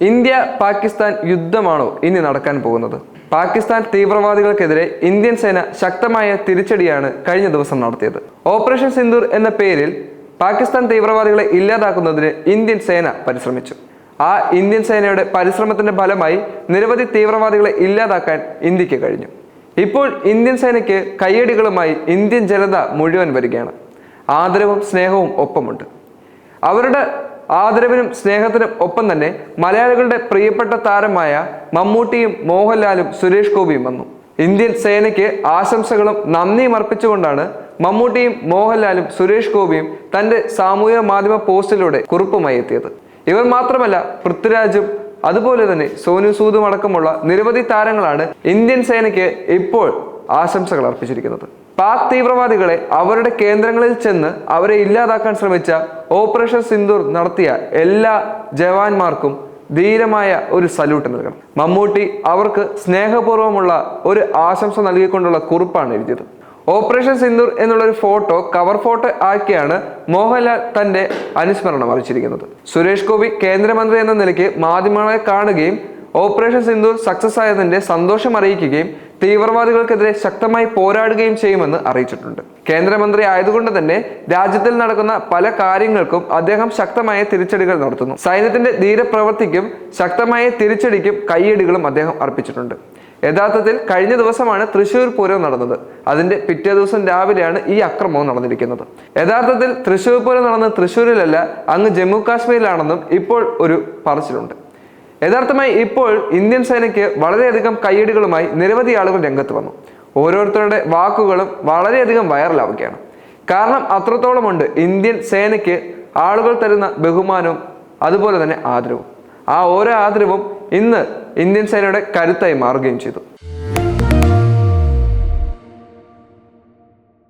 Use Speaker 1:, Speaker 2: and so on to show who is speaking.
Speaker 1: India Pakistan യുദ്ധമാണോ ഇനി നടക്കാൻ പോകുന്നത്? പാകിസ്ഥാൻ തീവ്രവാദികൾക്കെതിരെ ഇന്ത്യൻ സേന ശക്തമായ തിരിച്ചടിയാണ് കഴിഞ്ഞ ദിവസം നടത്തിയത്. ഓപ്പറേഷൻ സിന്ദൂർ എന്ന പേരിൽ പാകിസ്ഥാൻ തീവ്രവാദികളെ ഇല്ലാതാക്കുന്നതിന് ഇന്ത്യൻ സേന പരിശ്രമിച്ചു. ആ ഇന്ത്യൻ സേനയുടെ പരിശ്രമത്തിന്റെ ഫലമായി നിരവധി തീവ്രവാദികളെ ഇല്ലാതാക്കാൻ ഇന്ത്യയ്ക്ക് കഴിഞ്ഞു. ഇപ്പോൾ ഇന്ത്യൻ സേനയ്ക്ക് കയ്യടികളുമായി ഇന്ത്യൻ ജനത മുഴുവൻ വരികയാണ്. ആദരവും സ്നേഹവും ഒപ്പമുണ്ട്. അവരുടെ ആദരവിനും സ്നേഹത്തിനും ഒപ്പം തന്നെ മലയാളികളുടെ പ്രിയപ്പെട്ട താരമായ മമ്മൂട്ടിയും മോഹൻലാലും സുരേഷ് ഗോപിയും വന്നു. ഇന്ത്യൻ സേനയ്ക്ക് ആശംസകളും നന്ദിയും അർപ്പിച്ചുകൊണ്ടാണ് മമ്മൂട്ടിയും മോഹൻലാലും സുരേഷ് ഗോപിയും തന്റെ സാമൂഹിക മാധ്യമ പോസ്റ്റിലൂടെ കുറിപ്പുമായി എത്തിയത്. ഇവർ മാത്രമല്ല പൃഥ്വിരാജും അതുപോലെ തന്നെ സോനു സൂദും അടക്കമുള്ള നിരവധി താരങ്ങളാണ് ഇന്ത്യൻ സേനയ്ക്ക് ഇപ്പോൾ ആശംസകൾ അർപ്പിച്ചിരിക്കുന്നത്. പാക് തീവ്രവാദികളെ അവരുടെ കേന്ദ്രങ്ങളിൽ ചെന്ന് അവരെ ഇല്ലാതാക്കാൻ ശ്രമിച്ച ഓപ്പറേഷൻ സിന്ദൂർ നടത്തിയ എല്ലാ ജവാന്മാർക്കും ധീരമായ ഒരു സല്യൂട്ട് നൽകണം. മമ്മൂട്ടി അവർക്ക് സ്നേഹപൂർവമുള്ള ഒരു ആശംസ നൽകിക്കൊണ്ടുള്ള കുറിപ്പാണ് എഴുതിയത്. ഓപ്പറേഷൻ സിന്ദൂർ എന്നുള്ള ഒരു ഫോട്ടോ കവർ ഫോട്ടോ ആക്കിയാണ് മോഹൻലാൽ തന്റെ അനുസ്മരണം അറിയിച്ചിരിക്കുന്നത്. സുരേഷ് ഗോപി കേന്ദ്രമന്ത്രി എന്ന നിലയ്ക്ക് മാധ്യമങ്ങളെ കാണുകയും ഓപ്പറേഷൻ സിന്ദൂർ സക്സസ് ആയതിന്റെ സന്തോഷം അറിയിക്കുകയും തീവ്രവാദികൾക്കെതിരെ ശക്തമായി പോരാടുകയും ചെയ്യുമെന്ന് അറിയിച്ചിട്ടുണ്ട്. കേന്ദ്രമന്ത്രി ആയതുകൊണ്ട് തന്നെ രാജ്യത്തിൽ നടക്കുന്ന പല കാര്യങ്ങൾക്കും അദ്ദേഹം ശക്തമായ തിരിച്ചടികൾ നടത്തുന്നു. സൈന്യത്തിന്റെ ധീരപ്രവൃത്തിക്കും ശക്തമായ തിരിച്ചടിക്കും കയ്യടികളും അദ്ദേഹം അർപ്പിച്ചിട്ടുണ്ട്. യഥാർത്ഥത്തിൽ കഴിഞ്ഞ ദിവസമാണ് തൃശൂർ പൂരം നടന്നത്. അതിന്റെ പിറ്റേ ദിവസം രാവിലെയാണ് ഈ അക്രമവും നടന്നിരിക്കുന്നത്. യഥാർത്ഥത്തിൽ തൃശൂർ പൂരം നടന്നത് തൃശൂരിലല്ല അങ്ങ് ജമ്മു കാശ്മീരിലാണെന്നും ഇപ്പോൾ ഒരു പറച്ചിലുണ്ട്. യഥാർത്ഥമായി ഇപ്പോൾ ഇന്ത്യൻ സേനയ്ക്ക് വളരെയധികം കയ്യടികളുമായി നിരവധി ആളുകൾ രംഗത്ത് വന്നു. ഓരോരുത്തരുടെ വാക്കുകളും വളരെയധികം വൈറലാവുകയാണ്. കാരണം അത്രത്തോളമുണ്ട് ഇന്ത്യൻ സേനയ്ക്ക് ആളുകൾ തരുന്ന ബഹുമാനവും അതുപോലെ തന്നെ ആദരവും. ആ ഓരോ ആദരവും ഇന്ന് ഇന്ത്യൻ സേനയുടെ കരുത്തായി മാറുകയും ചെയ്തു.